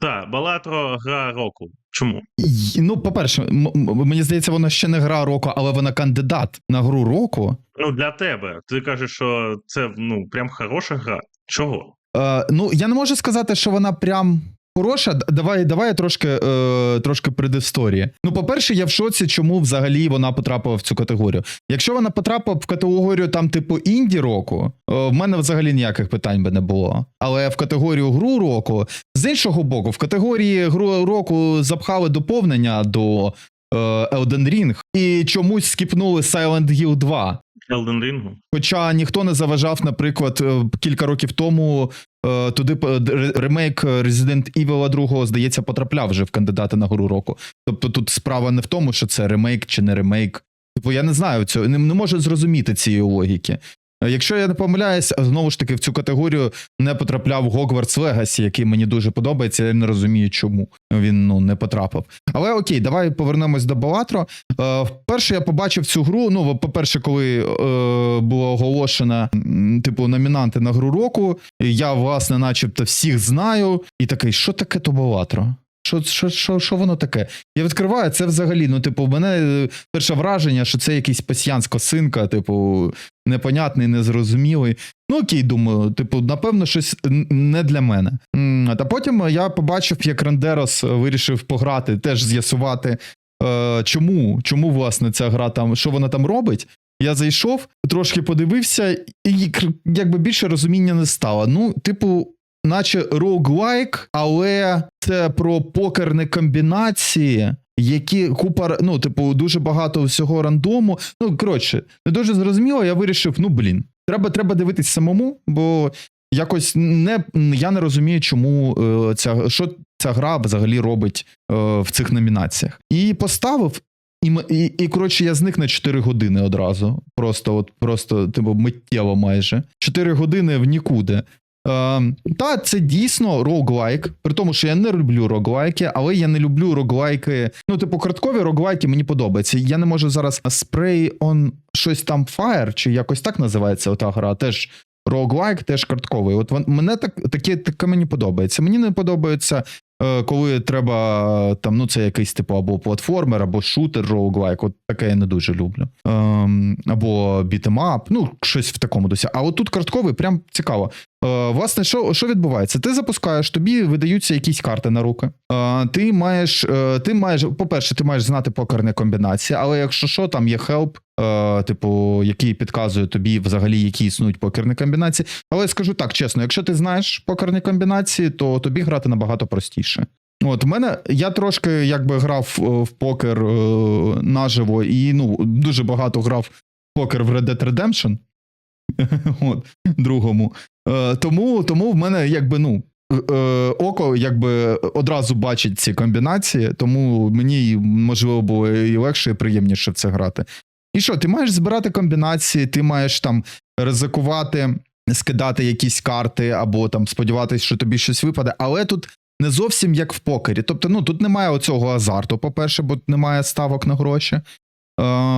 Так, Балатро гра року. Чому? Ну, по-перше, мені здається, вона ще не гра року, але вона кандидат на гру року. Ну, для тебе. Ти кажеш, що це ну прям хороша гра. Чого? Е, ну, я не можу сказати, що вона прям. Хороша, давай, давай я трошки, е, трошки предісторії. Ну, по-перше, я в шоці, чому взагалі вона потрапила в цю категорію. Якщо вона потрапила в категорію там, типу, інді року, е, в мене взагалі ніяких питань би не було. Але в категорію гру року, з іншого боку, в категорії гру року запхали доповнення до е, Elden Ring і чомусь скіпнули Silent Hill 2. Elden Ring? Хоча ніхто не заважав, наприклад, е, кілька років тому туди п- ремейк Resident Evil 2, здається, потрапляв вже в кандидати на гору року. Тобто тут справа не в тому, що це ремейк чи не ремейк. Типу, я не знаю цього, не, не можу зрозуміти цієї логіки. Якщо я не помиляюсь, знову ж таки в цю категорію не потрапляв Hogwarts Legacy, який мені дуже подобається. Я не розумію, чому він ну не потрапив. Але окей, давай повернемось до Балатро. Е, Вперше я побачив цю гру. Ну, по-перше, коли е, було оголошено, типу, номінанти на гру року, я, власне, начебто, всіх знаю, і такий, що таке то Балатро? Що, що, що, що воно таке? Я відкриваю це взагалі. Ну, типу, в мене е, перше враження, що це якийсь пасьянс косинка, типу, непонятний, незрозумілий. Ну, окей, думаю, типу, напевно, щось не для мене. Та потім я побачив, як Рендерос вирішив пограти, теж з'ясувати, е, чому, чому власне ця гра там, що вона там робить. Я зайшов, трошки подивився, і якби більше розуміння не стало. Ну, типу, наче роуглайк, але це про покерні комбінації. Які купа, ну, типу, дуже багато всього рандому. Ну, коротше, не дуже зрозуміло. Я вирішив: ну блін, треба, треба дивитись самому, бо якось не я не розумію, чому е, ця що ця гра взагалі робить е, в цих номінаціях. І поставив, і, і, і коротше, я зник на 4 години одразу. Просто, от, просто, типу, миттєво майже. 4 години в нікуди. Е, та це дійсно роглайк, при тому, що я не люблю роглайки, але я не люблю роглайки. Ну, типу, карткові роглайки мені подобаються. Я не можу зараз Spray on щось там Fire, чи якось так називається ота гра. Теж роглайк, теж картковий. От вон, мене так таке, таке мені подобається. Мені не подобається. е, Коли треба там, ну це якийсь типу або платформер, або шутер роуглайк, от таке я не дуже люблю. Ем, або бітемап, ну щось в такому досі. А от тут картковий, прям цікаво. Е, власне, що, що відбувається? Ти запускаєш, тобі видаються якісь карти на руки. Е, ти маєш, е, ти маєш, по-перше, ти маєш знати покерні комбінації, але якщо що, там є хелп, типу, який підказує тобі взагалі, які існують покерні комбінації. Але я скажу так чесно, якщо ти знаєш покерні комбінації, то тобі грати набагато простіше. От, у мене я трошки якби грав в покер наживо і ну, дуже багато грав в покер в Red Dead Redemption. От, другому. Е, тому, тому в мене якби ну. е, Око якби одразу бачить ці комбінації, тому мені можливо було і легше, і приємніше в це грати. І що, ти маєш збирати комбінації, ти маєш там ризикувати, скидати якісь карти, або там сподіватися, що тобі щось випаде, але тут не зовсім як в покері. Тобто, ну тут немає оцього азарту, по-перше, бо немає ставок на гроші. Е,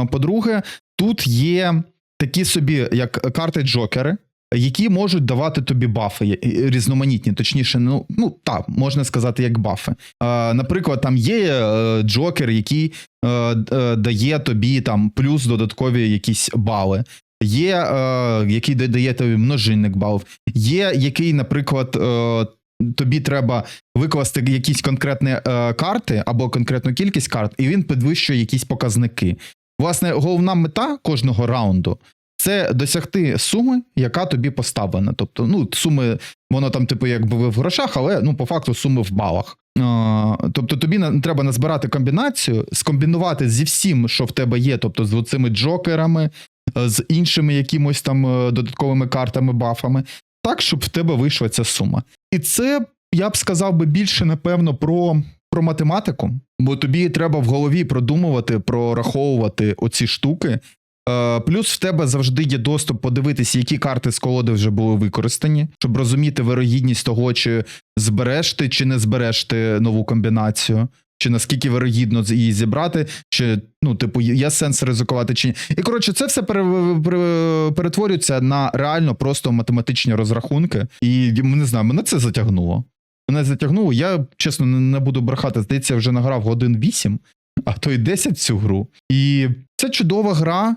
По-друге, тут є такі собі, як карти Джокери, які можуть давати тобі бафи різноманітні, точніше, ну, ну так, можна сказати, як бафи. Наприклад, там є е, Джокер, який е, е, дає тобі там плюс додаткові якісь бали. Є, е, який да- дає тобі множинник балів, є який, наприклад, е, тобі треба викласти якісь конкретні е, карти або конкретну кількість карт, і він підвищує якісь показники. Власне, головна мета кожного раунду це досягти суми, яка тобі поставлена. Тобто, ну, суми, воно там, типу, якби в грошах, але ну, по факту суми в балах. Тобто тобі треба назбирати комбінацію, скомбінувати зі всім, що в тебе є, тобто з цими джокерами, е, з іншими якимось там е, додатковими картами, бафами, так, щоб в тебе вийшла ця сума. І це я б сказав би більше, напевно, про, про математику, бо тобі треба в голові продумувати, прораховувати оці штуки. Е, Плюс в тебе завжди є доступ подивитися, які карти з колоди вже були використані, щоб розуміти вирогідність того, чи збереш ти, чи не збереш ти нову комбінацію, чи наскільки вирогідно її зібрати, чи ну, типу, є сенс ризикувати чи ні. І коротше, це все пере- пере- перетворюється на реально просто математичні розрахунки, і не знаю, мене це затягнуло. мене затягнуло. Я чесно не буду брехати. Здається, я вже награв годин 8, а то й 10 цю гру. І це чудова гра.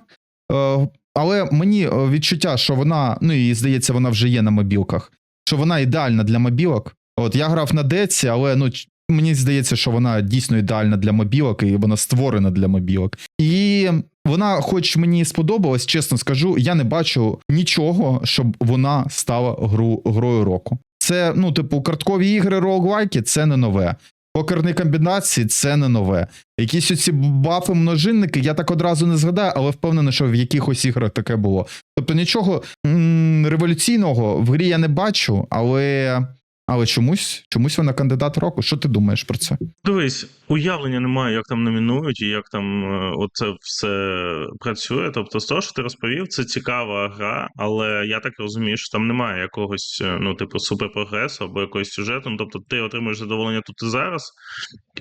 Е, але мені е, відчуття, що вона, ну і здається, вона вже є на мобілках, що вона ідеальна для мобілок. От я грав на деці, але ну мені здається, що вона дійсно ідеальна для мобілок, і вона створена для мобілок. І вона, хоч мені сподобалась, чесно скажу, я не бачу нічого, щоб вона стала гру, грою року. Це, ну, типу, карткові ігри роуглайки це не нове. Покерні комбінації це не нове. Якісь оці бафи множинники, я так одразу не згадаю, але впевнений, що в якихось іграх таке було. Тобто нічого м- революційного в грі я не бачу, але, але чомусь, чомусь вона кандидат року. Що ти думаєш про це? Дивись, уявлення немає, як там номінують і як там е, оце все працює. Тобто, з того, що ти розповів, це цікава гра, але я так розумію, що там немає якогось, е, ну, типу, суперпрогресу або якогось сюжету. Ну, Тобто, ти отримуєш задоволення тут і зараз,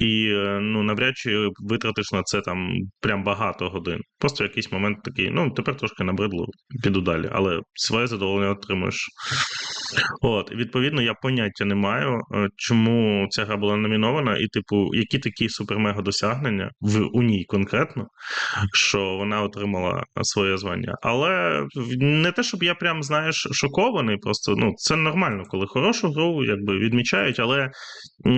і е, ну, навряд чи витратиш на це там прям багато годин. Просто в якийсь момент такий, ну, тепер трошки набридло, піду далі, але своє задоволення отримуєш. От, відповідно, я поняття не маю, е, чому ця гра була номінована, і, типу, які такі супермега досягнення в у ній конкретно, що вона отримала своє звання. Але не те, щоб я прям, знаєш, шокований, просто ну, це нормально, коли хорошу гру якби відмічають, але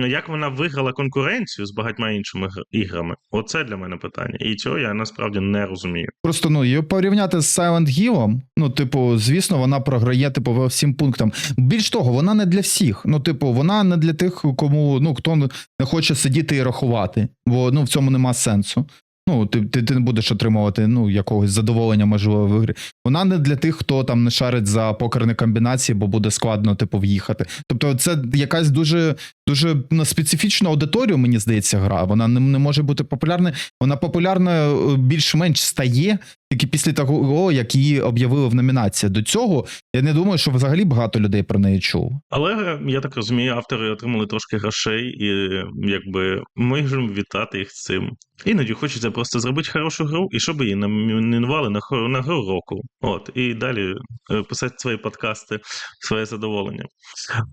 як вона виграла конкуренцію з багатьма іншими іграми, оце для мене питання. І цього я насправді не розумію. Просто ну її порівняти з Silent Hill, ну, типу, звісно, вона програє типу всім пунктам. Більш того, вона не для всіх. Ну, типу, вона не для тих, кому ну хто не хоче сидіти і рахувати, бо ну в цьому нема сенсу. Ну, ти, ти, ти не будеш отримувати ну, якогось задоволення, можливо, в ігрі. Вона не для тих, хто там не шарить за покерні комбінації, бо буде складно, типу, в'їхати. Тобто, це якась дуже дуже ну, специфічна аудиторія, мені здається, гра. Вона не, не може бути популярною. Вона популярна е, більш-менш стає тільки після того, як її об'явили в номінації. До цього я не думаю, що взагалі багато людей про неї чув. Але я так розумію, автори отримали трошки грошей, і якби ми можемо вітати їх цим. Іноді хочеться просто зробити хорошу гру, і щоб її номінували на хо- на гру року. От, і далі е, писати свої подкасти, своє задоволення.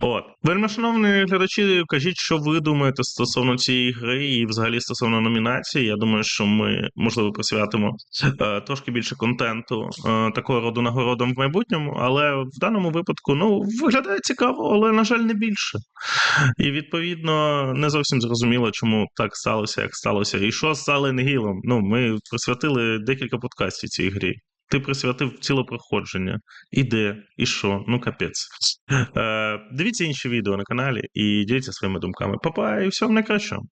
От, вельми шановні глядачі, кажіть, що ви думаєте стосовно цієї гри і взагалі стосовно номінації. Я думаю, що ми можливо присвятимо е, трошки більше контенту е, такого роду нагородам в майбутньому, але в даному випадку ну виглядає цікаво, але на жаль, не більше. І відповідно не зовсім зрозуміло, чому так сталося, як сталося. І що Silent Hill? Ну, ми присвятили декілька подкастів цій грі. Ти присвятив ціле проходження. І де, і що, ну капець. Е, дивіться інші відео на каналі і діліться своїми думками. Папа, і всього найкращого.